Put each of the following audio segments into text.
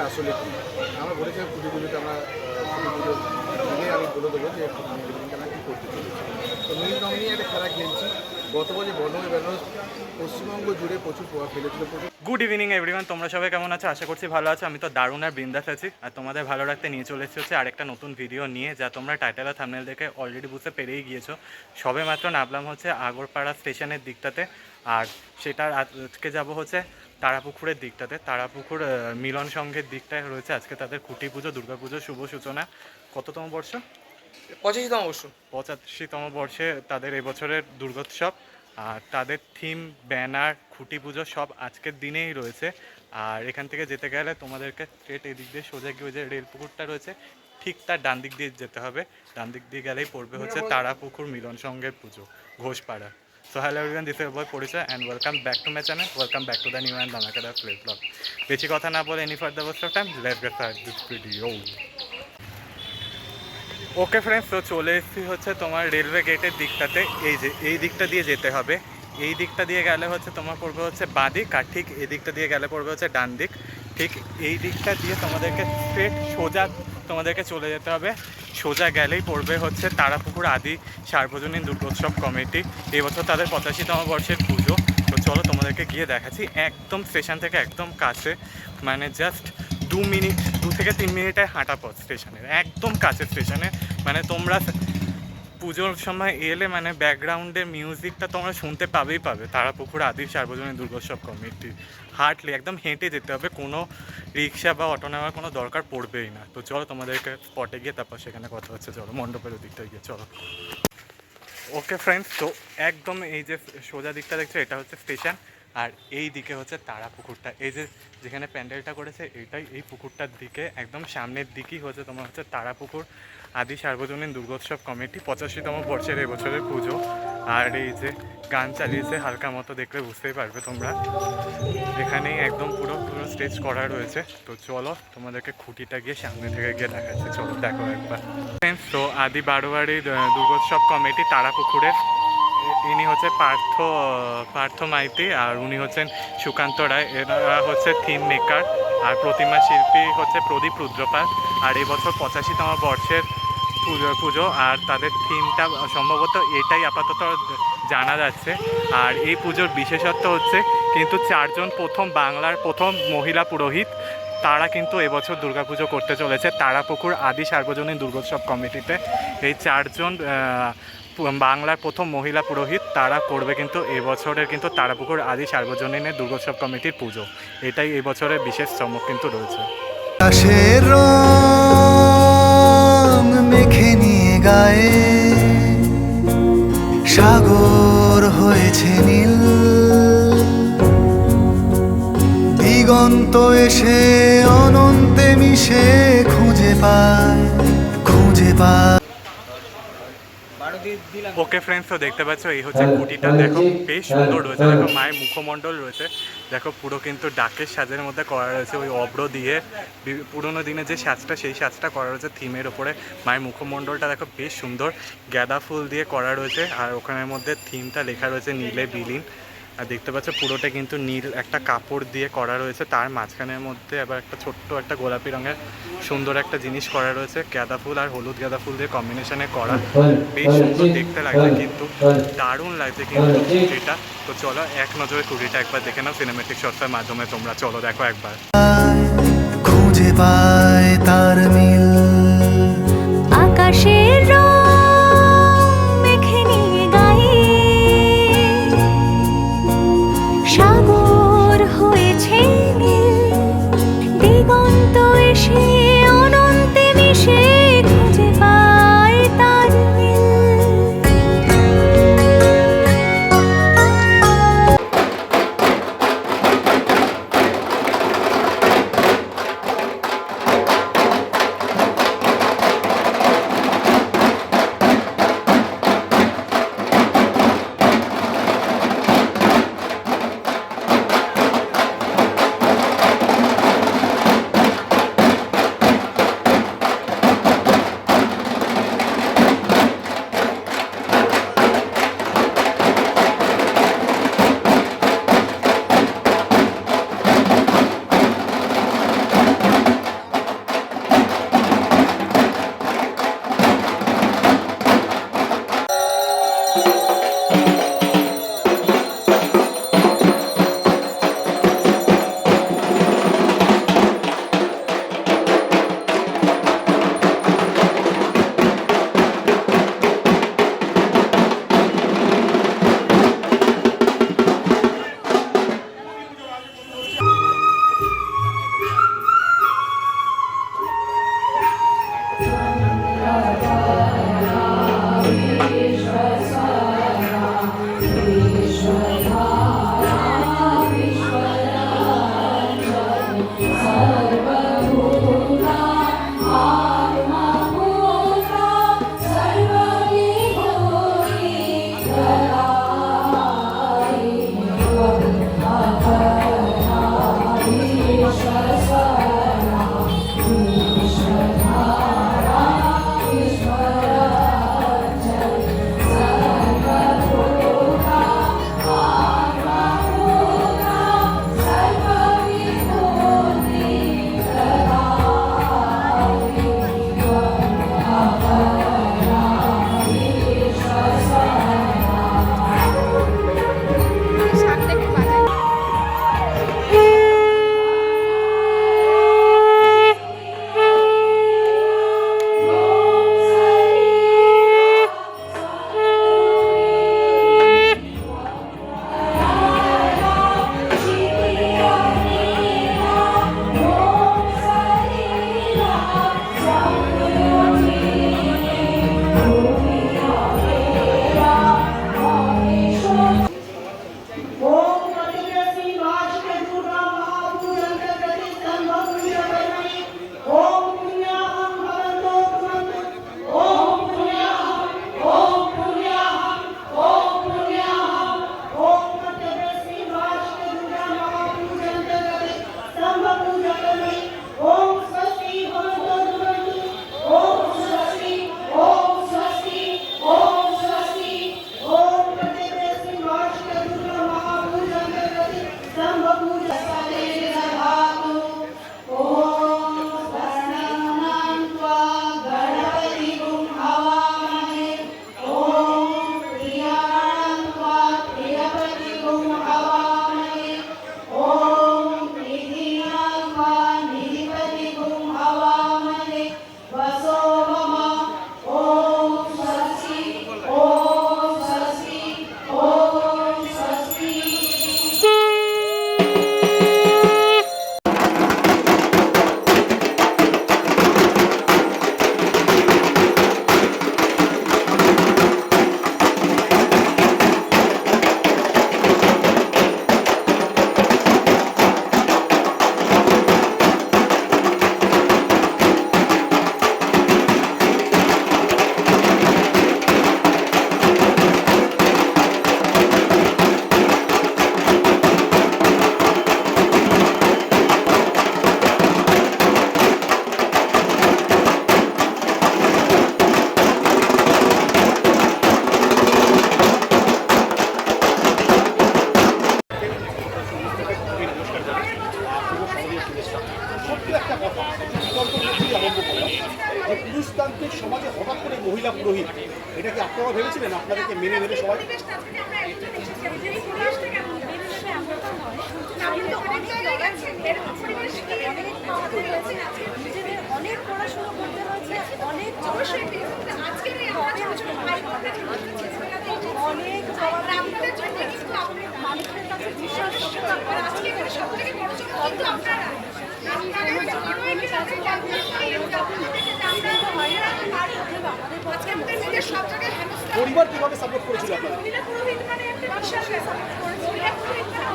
বিলিংটা আসলে কী? আমরা পুজো পুজোতে আমরা পুজো আমি বলে দেবো যে আমরা কী করতে চলেছি। তো নীল রং নিয়ে একটা খেলা খেলছি। গত বছর বর্ণময় বেনারস পশ্চিমবঙ্গ জুড়ে প্রচুর প্রভাব ফেলেছিল। গুড ইভিনিং এভরিওয়ান তোমরা সবাই কেমন আছো? আশা করছি ভালো আছো। আমি তো দারুণ আর বৃন্দাস আছি। আর তোমাদের ভালো রাখতে নিয়ে চলে হচ্ছে আরেকটা নতুন ভিডিও নিয়ে, যা তোমরা টাইটেল আর থামনেল দেখে অলরেডি বুঝতে পেরেই গিয়েছো। সবে মাত্র নামলাম হচ্ছে আগরপাড়া স্টেশনের দিকটাতে। আর সেটার আজকে যাব হচ্ছে তারাপুকুরের দিকটাতে। তারাপুকুর মিলন সংঘের দিকটায় রয়েছে আজকে তাদের খুঁটি পুজো দুর্গাপুজো শুভ সূচনা। কততম বর্ষ? পঁচাশিতম অবশ্য পঁচাশিতম বর্ষে তাদের এবছরের দুর্গোৎসব। আর তাদের থিম ব্যানার খুঁটি পুজো সব আজকের দিনেই রয়েছে। আর এখান থেকে যেতে গেলে তোমাদেরকে স্ট্রেট এদিক দিয়ে সোজা গিয়ে যে রেল পুকুরটা রয়েছে ঠিক তার ডান দিক দিয়ে যেতে হবে। ডান দিক দিয়ে গেলেই পড়বে হচ্ছে তারাপুকুর মিলন সংঘের পুজো Ghoshpara. So hello everyone this boy পরিচয় and welcome back to my channel welcome back to the new and দামাকাদা play blog বেশি কথা না বলে far the best of time let get start this video okay friends তো চলে এসেছি হচ্ছে তোমার রেলওয়ে গেটের দিকটাতে। এই যে, এই দিকটা দিয়ে যেতে হবে। এই দিকটা দিয়ে গেলে হচ্ছে তোমার পড়বে হচ্ছে বাঁ দিক আর ঠিক এই দিকটা দিয়ে গেলে পড়বে হচ্ছে ডান দিক। ঠিক এই দিকটা দিয়ে তোমাদেরকে স্ট্রেট সোজা তোমাদেরকে চলে যেতে হবে। সোজা গেলেই পড়বে হচ্ছে তারাপুকুর আদি সার্বজনীন দুর্গোৎসব কমিটি। এবছর তাদের পঁচাশিতম বর্ষের পুজো। তো চলো তোমাদেরকে গিয়ে দেখাচ্ছি একদম স্টেশন থেকে একদম কাছে মানে জাস্ট দু মিনিট, দু থেকে তিন মিনিটে হাঁটা পথ স্টেশনের, একদম কাছে স্টেশনে। মানে তোমরা পুজোর সময় এলে মানে ব্যাকগ্রাউন্ডের মিউজিকটা তোমরা শুনতে পাবেই পাবে। তারাপুকুর আদি সার্বজনীন দুর্গোৎসব কমিটি হার্টলি একদম হেঁটে যেতে হবে, কোনো রিক্সা বা অটো নেওয়ার কোনো দরকার পড়বেই না। তো চলো তোমাদেরকে স্পটে গিয়ে তারপর সেখানে কথা হচ্ছে, চলো মণ্ডপের ওদিকটা গিয়ে চলো। ওকে ফ্রেন্ডস তো একদম এই যে সোজা দিকটা দেখছ, এটা হচ্ছে স্টেশন আর এই দিকে হচ্ছে তারা পুকুরটা এই যে যেখানে প্যান্ডেলটা করেছে, এটাই এই পুকুরটার দিকে, একদম সামনের দিকেই হচ্ছে তোমার হচ্ছে তারা পুকুর আদি সার্বজনীন দুর্গোৎসব কমিটি পঁচাশিতম বর্ষের এবছরের পুজো। আর এই যে গান চালিয়েছে, হালকা মতো দেখলে বুঝতেই পারবে তোমরা। এখানেই একদম পুরো পুরো স্টেজ করা রয়েছে। তো চলো, তোমাদেরকে খুঁটিটা গিয়ে সামনে থেকে গিয়ে দেখাচ্ছি। চলো, দেখো একবার। তো আদি বারোয়ারি দুর্গোৎসব কমিটি তারাপুকুরের। ইনি হচ্ছে পার্থ পার্থ মাইতি আর উনি হচ্ছেন সুকান্ত রায়। এরা হচ্ছে থিম মেকার আর প্রতিমা শিল্পী হচ্ছে প্রদীপ রুদ্রপাল। আর এবছর পঁচাশিতম বর্ষের পুজো পুজো আর তাদের থিমটা সম্ভবত এটাই আপাতত জানা যাচ্ছে। আর এই পুজোর বিশেষত্ব হচ্ছে কিন্তু চারজন প্রথম বাংলার প্রথম মহিলা পুরোহিত, তারা কিন্তু এবছর দুর্গাপুজো করতে চলেছে। তারাপুকুর আদি সার্বজনীন দুর্গোৎসব কমিটিতে এই চারজন বাংলার প্রথম মহিলা পুরোহিত, তারা করবে কিন্তু এবছরের কিন্তু তারাপুকুর আদি সার্বজনীনের দুর্গোৎসব কমিটির পুজো। এটাই এবছরের বিশেষ চমক কিন্তু রয়েছে। সাগর হয়েছে নীল। দিগন্ত এসে অনন্তে মিশে খুঁজে পায় খুঁজে পায়। ওকে ফ্রেন্ডস তো দেখতে পাচ্ছ এই হচ্ছে কুটিটা। দেখো বেশ সুন্দর রয়েছে। দেখো মায়ের মুখমণ্ডল রয়েছে। দেখো, পুরো কিন্তু ডাকের সাজের মধ্যে করা রয়েছে ওই অব্র দিয়ে। পুরোনো দিনে যে সাজটা, সেই সাজটা করা রয়েছে থিমের ওপরে। মায়ের মুখমণ্ডলটা দেখো বেশ সুন্দর। গাঁদা ফুল দিয়ে করা রয়েছে। আর ওখানের মধ্যে থিমটা লেখা রয়েছে নীলে বিলীন। আর দেখতে পাচ্ছ পুরোটা কিন্তু নীল একটা কাপড় দিয়ে করা রয়েছে। তার মাঝখানের মধ্যে আবার একটা ছোট্ট একটা গোলাপি রঙের সুন্দর একটা জিনিস করা রয়েছে। গাঁদা ফুল আর হলুদ গাঁদা ফুল দিয়ে কম্বিনেশনে করা। বেশ সুন্দর দেখতে লাগছে কিন্তু। দারুণ লাগছে কিন্তু এটা। তো চলো এক নজরে কুড়িটা একবার দেখে নাও সিনেমেটিক শর্টসের মাধ্যমে তোমরা। চলো দেখো একবার। খুঁজে পায় তার মিল। আকাশের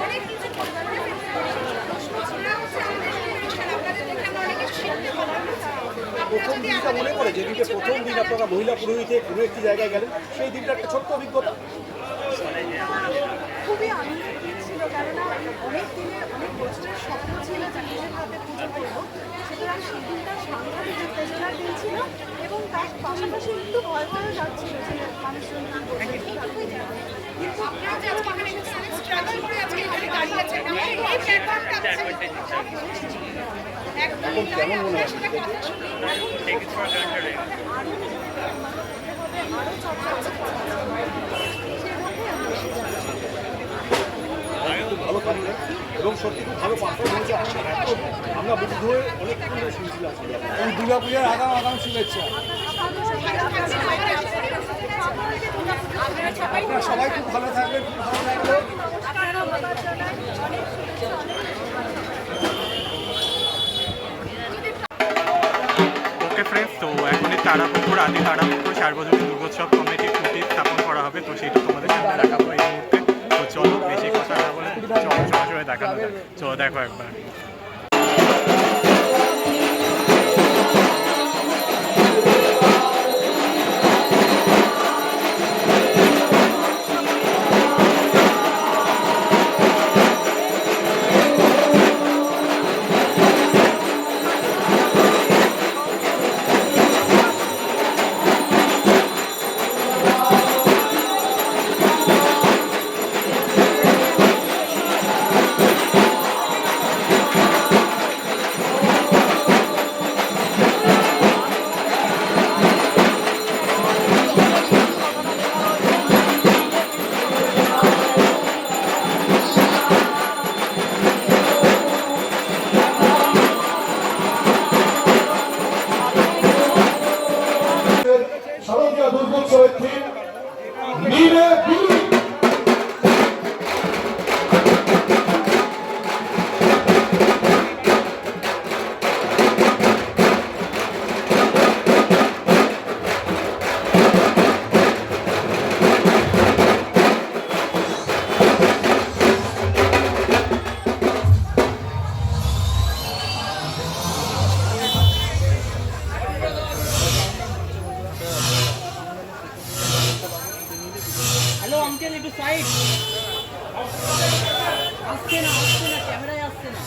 অনেক কিছু শিখতে পারলাম প্রথম দিনটা মনে পড়ে যেদিনকে প্রথম দিন আপনারা মহিলা পুরোহিতে কোনো একটি জায়গায় গেলেন সেই দিনটা একটা ছোট্ট অভিজ্ঞতা। খুবই আনন্দের দিন ছিল কেননা অনেক দিনের অনেক বছরের স্বপ্ন ছিল যে নিজের হাতে পুজো করব। সুতরাং সেই দিনটা সাংঘাতিক উত্তেজনার দিন ছিল এবং তার পাশাপাশি একটু ভয় ভয়ও যাচ্ছিল যে মানুষজন কি করবে? কিন্তু আপনারা যে আজকে এখানে এসেছেন স্ট্রাগল করে আজকে এখানে দাঁড়িয়েছেন আমাদের এই প্ল্যাটফর্মটা একদম কেমন মনে হয় সেটা কথা শুনি আরও চর্চা খুব এবং সত্যি খুব ভালো পারফর্ম হয়েছে আমরা মুগ্ধ হয়ে অনেকক্ষণ ধরে শুনছিলাম দুর্গা পূজার আগাম আগাম শুভেচ্ছা। আপনারা সবাই খুব ভালো থাকবেন, খুব ভালো থাকবেন। তারাপুকুর আদি তারাপুকুর সার্বজনীন দুর্গোৎসব কমিটির কুটি স্থাপন করা হবে, তো সেটা তোমাদের সামনে দেখাবো। এই সরাসরি দেখানো যাক চলো দেখো একবার শারদীয় একটু সাইড আসছে না আসছে না ক্যামেরায় আসছে না।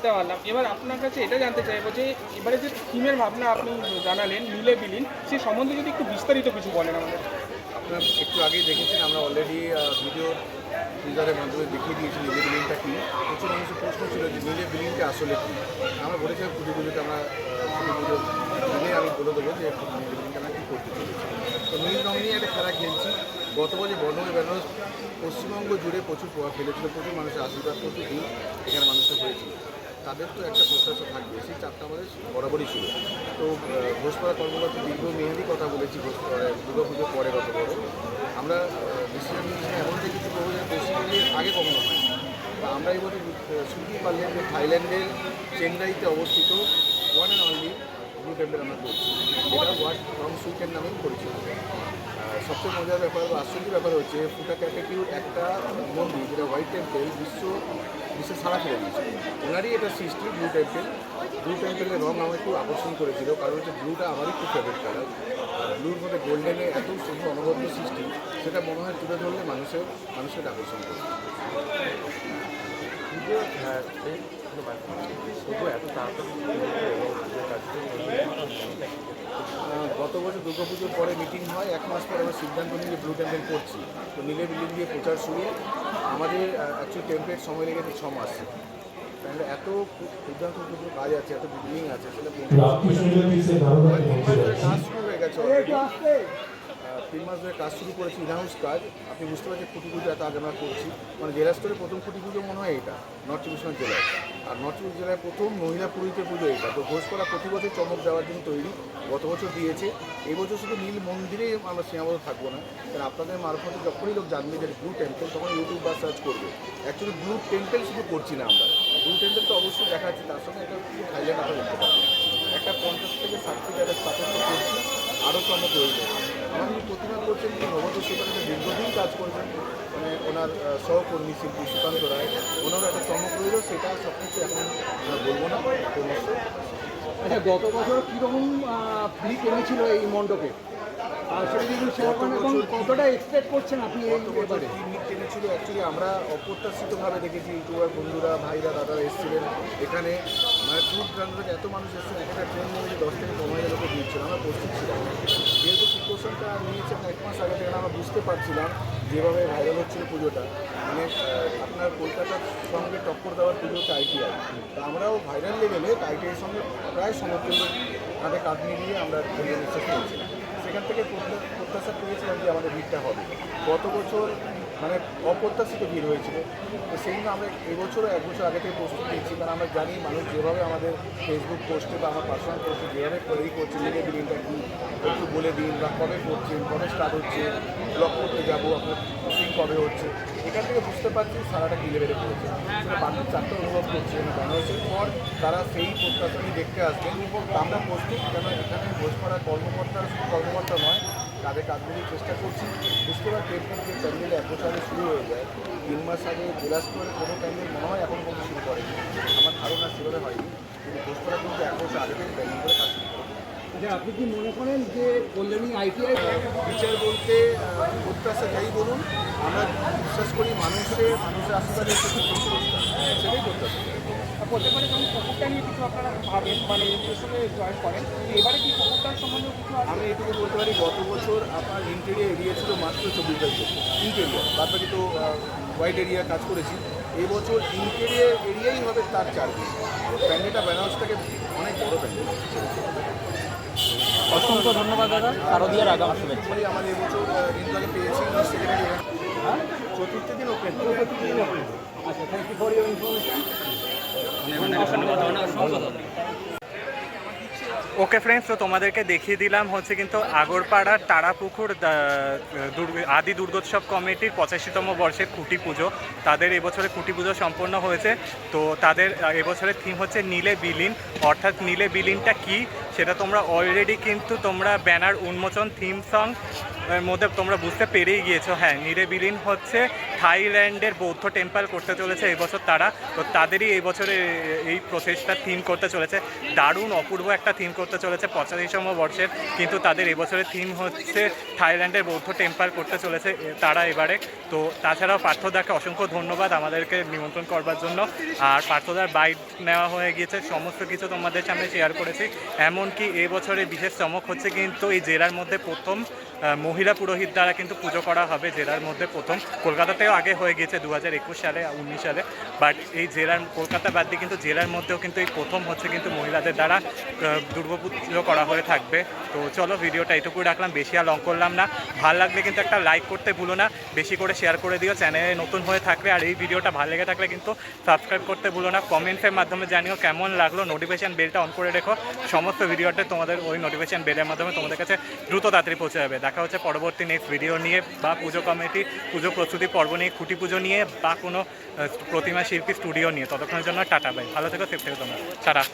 জানতে পারলাম। এবার আপনার কাছে এটা জানতে চাইব যে, এবারে যে থিমের ভাবনা আপনি জানালেন মিলে বিলিন, সে সম্বন্ধে যদি একটু বিস্তারিত কিছু বলেন আমাদের। আপনারা একটু আগেই দেখেছেন, আমরা অলরেডি ভিডিও টিজারের মাধ্যমে দেখিয়ে দিয়েছি নিজের বিলিনটা কী। প্রচুর মানুষের প্রশ্ন ছিল যে নিজের বিলিংটা আসলে কী। আমরা বলেছিলাম পুজো পুজোতে আমরা পুজো পুজো আমি বলে দেবো যে নিজের বিলিংটা আমরা কী করতে চলেছি। তো রং নিয়ে একটা খেলা খেলছি। গত বছর বর্ণময় বেনারস পশ্চিমবঙ্গ জুড়ে প্রচুর প্রভাব ফেলেছিল, প্রচুর মানুষের আশীর্বাদ, প্রচুর এখানে মানুষের হয়েছিল। তাদের তো একটা প্রত্যাশা থাকবে, সেই চাপটা আমাদের বরাবরই ছিল। তো ঘোষপাড়া কর্মকর্তা দীর্ঘ মেয়াদি কথা বলেছি দুর্গা পুজোর পরে গত বড় আমরা ডিসিশন যে কিছু করব যে পশ্চিমবঙ্গের আগে কখনো হয় আমরা এই বছর শুনতেই পারলেন যে থাইল্যান্ডের, চেন্নাইতে অবস্থিত one and only blue temple আমরা করছি এটা ওয়ার্ড ফ্রম সুইকের নামেই পরিচিত। সবচেয়ে মজার ব্যাপার বা আশ্চর্য ব্যাপার হচ্ছে ফুটা ক্যাটেটিউর একটা মন্দির যেটা হোয়াইট টেম্পেল বিশ্ব বিশ্বে সারা ফেলে দিয়েছে ওনারই এটা সৃষ্টি ব্লু টেম্পেল ব্লু টেম্পেলের রং আমার একটু আকর্ষণ করেছিল কারণ হচ্ছে ব্লুটা আমারই খুব ফেভারিট কালার ব্লুর মধ্যে গোল্ডেনে এত সুন্দর অনবদ্য সৃষ্টি সেটা মনে হয় তুলে ধরলে মানুষের মানুষের আকর্ষণ করবে আহ, গত বছর দুর্গাপুজোর পরে মিটিং হয় এক মাস পরে আমরা সিদ্ধান্ত নিয়ে ব্লু টেম্পেল করছি। তো মিলে মিলে দিয়ে প্রচার শুরু। আমাদের অ্যাকচুয়ালি টেম্পলেট সময় লেগেছে ছ মাস। তাহলে এত সিদ্ধান্ত কাজ আছে এত বিল্ডিং আছে সেটা কাজ শুরু হয়ে গেছে তিন মাস ধরে কাজ শুরু করেছি ইনহাউস কাজ। আপনি বুঝতে পারছেন খুঁটি পুজো এত আগে আমরা করছি। মানে জেলা স্তরে প্রথম খুঁটি পুজো মনে হয় এটা, নর্থ চব্বিশ জেলায়। আর নর্থ চব্বিশ জেলায় প্রথম মহিলা পুরোহিতের পুজো এটা। তো ঘোষকরা প্রতি বছর চমক দেওয়ার জন্য তৈরি, গত বছর দিয়েছে। এই বছর শুধু নীল মন্দিরে আমরা সীমাবদ্ধ থাকব না, কারণ আপনাদের মারফতে যখনই লোক জানবে যে ব্লু টেম্পল তখন ইউটিউব বা সার্চ করবে। অ্যাকচুয়ালি ব্লু টেম্পল শুধু করছি না আমরা। ব্লু টেম্পল তো অবশ্যই দেখাচ্ছি, তার সঙ্গে একটা থাইল্যান্ড আপনারা দেখতে পাবেন একটা পঞ্চাশ থেকে ষাট থেকে একটা স্থাপত্য করছি, আরও চমক রইল কাজ মানে ওনার সহকর্মী শিল্পী সুকান্ত রায়, ওনারও একটা চমক রইল, সেটা সব কিছু এখন বলব না আচ্ছা গত বছর কীরকম ফ্রি কমেছিল এই মণ্ডপে? কতটা এক্সপেক্ট করছেন আপনি এই ব্যাপারে টেনেছিল অ্যাকচুয়ালি আমরা অপ্রত্যাশিতভাবে দেখেছি ইউটিউবার বন্ধুরা ভাইরা দাদারা এসেছিলেন এখানে। মানে দূর দূরান্ত থেকে এত মানুষ এসেছেন এক একটা ট্রেন মধ্যে দশ থেকে পনেরো হাজার লোক দিচ্ছিল আমরা প্রস্তুত ছিলাম। যেহেতু প্রিকশনটা নিয়েছেন এক মাস আগে থেকে আমরা বুঝতে পারছিলাম যেভাবে ভাইরাল হচ্ছিল পুজোটা। মানে আপনার কলকাতার সঙ্গে টক্কর দেওয়ার পুজো হচ্ছে আইটিআই তা আমরাও ভাইরাল লেভেলে আইটিআইয়ের সঙ্গে প্রায় সমতুল্য কাঁধে কাঁধ মিলিয়ে আমরা বিশ্বাস করেছিলাম। সেখান থেকে প্রত্যা- প্রত্যাশা করেছিলাম যে আমাদের ভিড়টা হবে। গত বছর মানে অপ্রত্যাশিত ভিড় হয়েছিল। তো সেই জন্য আমরা এবছরও এক বছর আগে থেকে প্রস্তুত নিচ্ছি। কারণ আমরা জানি মানুষ যেভাবে আমাদের ফেসবুক পোস্টে বা আমার পার্সোনাল পোস্টে যেভাবে করেই করছে, লিখে দিন একটু বলে দিন বা কবে করছেন, কবে স্টার্ট হচ্ছে ব্লক করতে যাব, আপনার কবে হচ্ছে। এখান থেকে বুঝতে পারছি সারাটা কি লেভেলে পড়েছে। বাকি চারটে অনুভব করছে না বাংলাদেশের। পর তারা সেই প্রত্যাশা নিয়ে দেখতে আসবেন আমরা প্রস্তুত কেন এখানে ঘোষ করা কর্মকর্তা শুধু কর্মকর্তা নয়, তাদের কাজগুলি চেষ্টা করছি। বুঝতে পার টেম্পেল যে প্যান্ডেল এক বছর আগে শুরু হয়ে যায়, তিন মাস আগে জেলা কোনো প্যান্ডেল মনে হয় এখন কোনো শুরু করেনি। আমার ধারণা সেভাবে হয়নি। কিন্তু ঘোষ করা কিন্তু এক বছর আগে থেকে প্যান্ডেল করে কাজ আপনি কি মনে করেন যে কল্যাণী আইটিআই বিচার বলতে প্রত্যাশা যাই বলুন আমরা বিশ্বাস করি মানুষের মানুষের আশীর্বাদে একটু সেটাই প্রত্যাশা। বলতে পারে যখন কুকুরটা নিয়ে কিছু আপনারা ভাবেন মানে এর সঙ্গে জয়েন করেন এবারে কি কুকুরটার সম্বন্ধে কিছু আমি এটুকু বলতে পারি গত বছর আপনার ইন্টেরিয়ার এরিয়া ছিল মাত্র চব্বিশ বাই চব্বিশ ইন্টেরিয়ার বাদ বাকি তো হোয়াইট এরিয়া কাজ করেছি। এবছর বছর ইন্টেরিয়ার এরিয়াই হবে তার চার প্যান্ডেলটা বেনারসটাকে অনেক বড় প্যান্ডেল অসংখ্য ধন্যবাদ দাদা। শারদীয়ার আগাম শুভেচ্ছা। বলি আমাদের এবছর রিন্দাকে পেয়েছি সেক্রেটারি চতুর্থ দিন ওপেন আচ্ছা thank you for your information okay friends তো তোমাদেরকে দেখিয়ে দিলাম হচ্ছে কিন্তু আগরপাড়ার তারাপুকুর আদি দুর্গোৎসব কমিটির পঁচাশিতম বর্ষের খুঁটি পুজো। তাদের এবছরে খুঁটি পুজো সম্পন্ন হয়েছে। তো তাদের এবছরের থিম হচ্ছে নীলে বিলীন। অর্থাৎ নীলে বিলীনটা কি? সেটা তোমরা অলরেডি কিন্তু তোমরা ব্যানার উন্মোচন থিম সং মধ্যে তোমরা বুঝতে পেরেই গিয়েছো। হ্যাঁ নিরেবিলিন হচ্ছে থাইল্যান্ডের বৌদ্ধ টেম্পল করতে চলেছে এবছর তারা। তো তাদেরই এই বছরে এই প্রসেসটা থিম করতে চলেছে। দারুণ অপূর্ব একটা থিম করতে চলেছে পঁচাশিতম বর্ষের। কিন্তু তাদের এই বছরের থিম হচ্ছে থাইল্যান্ডের বৌদ্ধ টেম্পল করতে চলেছে তারা এবারে। তো তাছাড়াও পার্থদাকে অসংখ্য ধন্যবাদ আমাদেরকে নিমন্ত্রণ করবার জন্য। আর পার্থদার বাইট নেওয়া হয়ে গিয়েছে। সমস্ত কিছু তোমাদের সামনে শেয়ার করেছি। এমনকি এই বছরের বিশেষ চমক হচ্ছে কিন্তু এই জেলার মধ্যে প্রথম মহিলা পুরোহিত দ্বারা কিন্তু পুজো করা হবে জেলার মধ্যে প্রথম। কলকাতাতেও আগে হয়ে গিয়েছে দু হাজার একুশ সালে, উনিশ সালে। বাট এই জেলার কলকাতা বাদ দিয়ে কিন্তু জেলার মধ্যেও কিন্তু এই প্রথম হচ্ছে কিন্তু মহিলাদের দ্বারা দুর্গাপুজো করা হয়ে থাকবে। তো চলো ভিডিওটা এটুকুই রাখলাম, বেশি আর লং করলাম না। ভালো লাগলে কিন্তু একটা লাইক করতে ভুলো না, বেশি করে শেয়ার করে দিও চ্যানেলে নতুন হয়ে থাকলে আর এই ভিডিওটা ভালো লেগে থাকলে কিন্তু সাবস্ক্রাইব করতে ভুলো না। কমেন্টসের মাধ্যমে জানিও কেমন লাগল নোটিফিকেশান বেলটা অন করে রেখো। সমস্ত ভিডিওটা তোমাদের ওই নোটিফিকেশান বেলের মাধ্যমে তোমাদের কাছে দ্রুত তাড়াতাড়ি পৌঁছে যাবে। দেখা হচ্ছে পরবর্তী নেক্সট ভিডিও নিয়ে বা পুজো কমিটি পুজো প্রস্তুতি পর্ব নিয়ে খুঁটি পুজো নিয়ে বা কোনো প্রতিমা, শিল্পী, স্টুডিও নিয়ে। ততক্ষণের জন্য টাটা ভাই। ভালো থেকো, সেফ থেকো তোমরা। টাটা।